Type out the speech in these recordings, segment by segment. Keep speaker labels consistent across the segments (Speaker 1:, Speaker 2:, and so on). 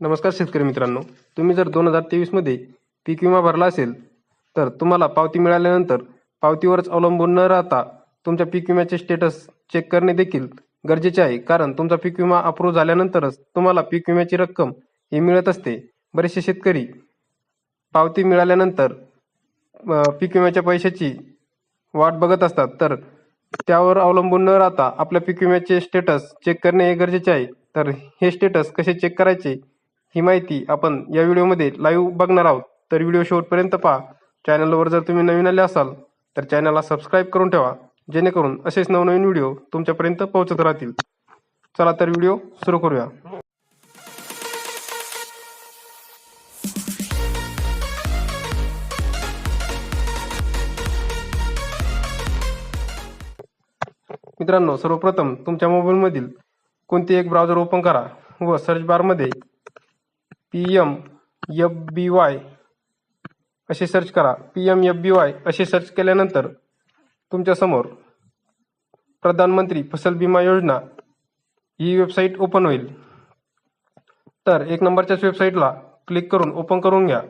Speaker 1: नमस्कार शेतकरी मित्रांनो. तुम्ही जर दोन हजार तेवीसमध्ये पीक विमा भरला असेल तर तुम्हाला पावती मिळाल्यानंतर पावतीवरच अवलंबून न राहता तुमच्या पीक विम्याचे स्टेटस चेक करणे देखील गरजेचे आहे. कारण तुमचा पीक विमा अप्रूव्ह झाल्यानंतरच तुम्हाला पीक विम्याची रक्कम ही मिळत असते. बरेचसे शेतकरी पावती मिळाल्यानंतर पीक विम्याच्या पैशाची वाट बघत असतात. तर त्यावर अवलंबून न राहता आपल्या पीक विम्याचे स्टेटस चेक करणे हे गरजेचे आहे. तर हे स्टेटस कसे चेक करायचे ही माहिती आपण या व्हिडिओमध्ये लाईव्ह बघणार आहोत. तर व्हिडिओ शेवटपर्यंत पहा. चॅनलवर जर तुम्ही नवीन आले असाल तर चॅनलला सबस्क्राईब करून ठेवा. जेणेकरून असेच नवनवीन व्हिडिओ तुमच्यापर्यंत पोहोचत राहतील. चला तर व्हिडिओ सुरू करूया. मित्रांनो सर्वप्रथम तुमच्या मोबाईलमधील कोणते एक ब्राउझर ओपन करा व सर्च बारमध्ये P M F B Y असे सर्च करा. P M F B Y असे सर्च केल्यानंतर तुमच्यासमोर प्रधानमंत्री फसल विमा योजना ही वेबसाईट ओपन होईल. तर एक नंबरच्याच वेबसाईटला क्लिक करून ओपन करून घ्या.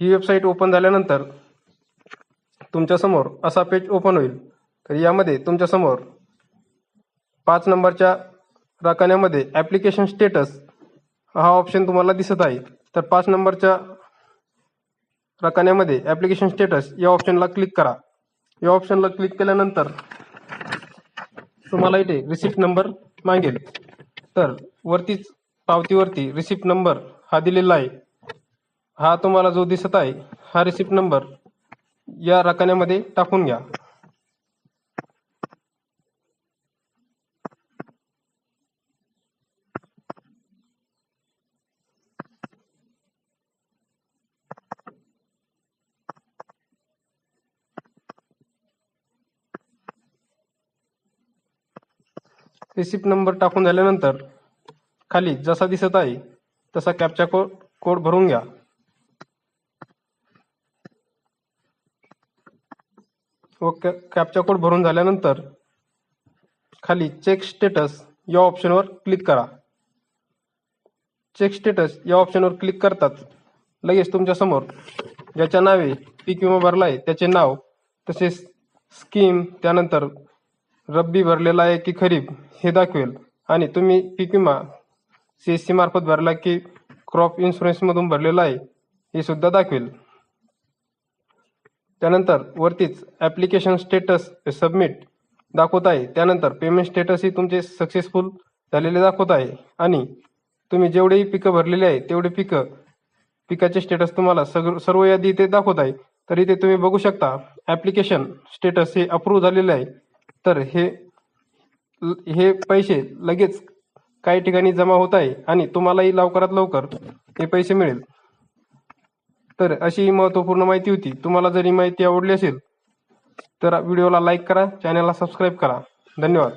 Speaker 1: ही वेबसाईट ओपन झाल्यानंतर तुमच्यासमोर असा पेज ओपन होईल. तर यामध्ये तुमच्यासमोर पाच नंबरच्या राखण्यामध्ये ॲप्लिकेशन स्टेटस हा ऑप्शन तुम्हाला दिसत आहे. तर पाच नंबरच्या राखान्यामध्ये ॲप्लिकेशन स्टेटस या ऑप्शनला क्लिक करा. या ऑप्शनला क्लिक केल्यानंतर तुम्हाला इथे रिसिप्ट नंबर मागेल. तर वरतीच पावतीवरती रिसिप्ट नंबर हा दिलेला आहे. हा तुम्हाला जो दिसत आहे हा रिसिप्ट नंबर या रकान्यामध्ये टाकून घ्या. रिसिप्ट नंबर टाकून झाल्यानंतर खाली जसा दिसत आहे तसा कॅपचा कोड कोड भरून घ्या. व कॅपचा कोड भरून झाल्यानंतर खाली चेक स्टेटस या ऑप्शनवर क्लिक करा. चेक स्टेटस या ऑप्शनवर क्लिक करताच लगेच तुमच्यासमोर ज्याच्या नावे पीक विमा भरला आहे त्याचे नाव तसेच स्कीम त्यानंतर रब्बी भरलेला आहे की खरीप हे दाखवेल. आणि तुम्ही पीक विमा सी एस सी मार्फत भरला की क्रॉप इन्शुरन्समधून भरलेला आहे हे सुद्धा दाखवेल. त्यानंतर वरतीच ॲप्लिकेशन स्टेटस सबमिट दाखवत आहे. त्यानंतर पेमेंट स्टेटसही तुमचे सक्सेसफुल झालेले दाखवत आहे. आणि तुम्ही जेवढेही पिकं भरलेले आहे तेवढे पिकं पिकाचे स्टेटस तुम्हाला सग सर्व यादी इथे दाखवत आहे. तर इथे तुम्ही बघू शकता ॲप्लिकेशन स्टेटस हे अप्रूव्ह झालेले आहे. तर हे हे पैसे लगेच काही ठिकाणी जमा होत आहे आणि तुम्हालाही लवकरात लवकर हे पैसे मिळेल. तर अशी ही महत्त्वपूर्ण माहिती होती. तुम्हाला जर ही माहिती आवडली असेल तर व्हिडिओला लाईक करा चॅनलला सबस्क्राईब करा. धन्यवाद.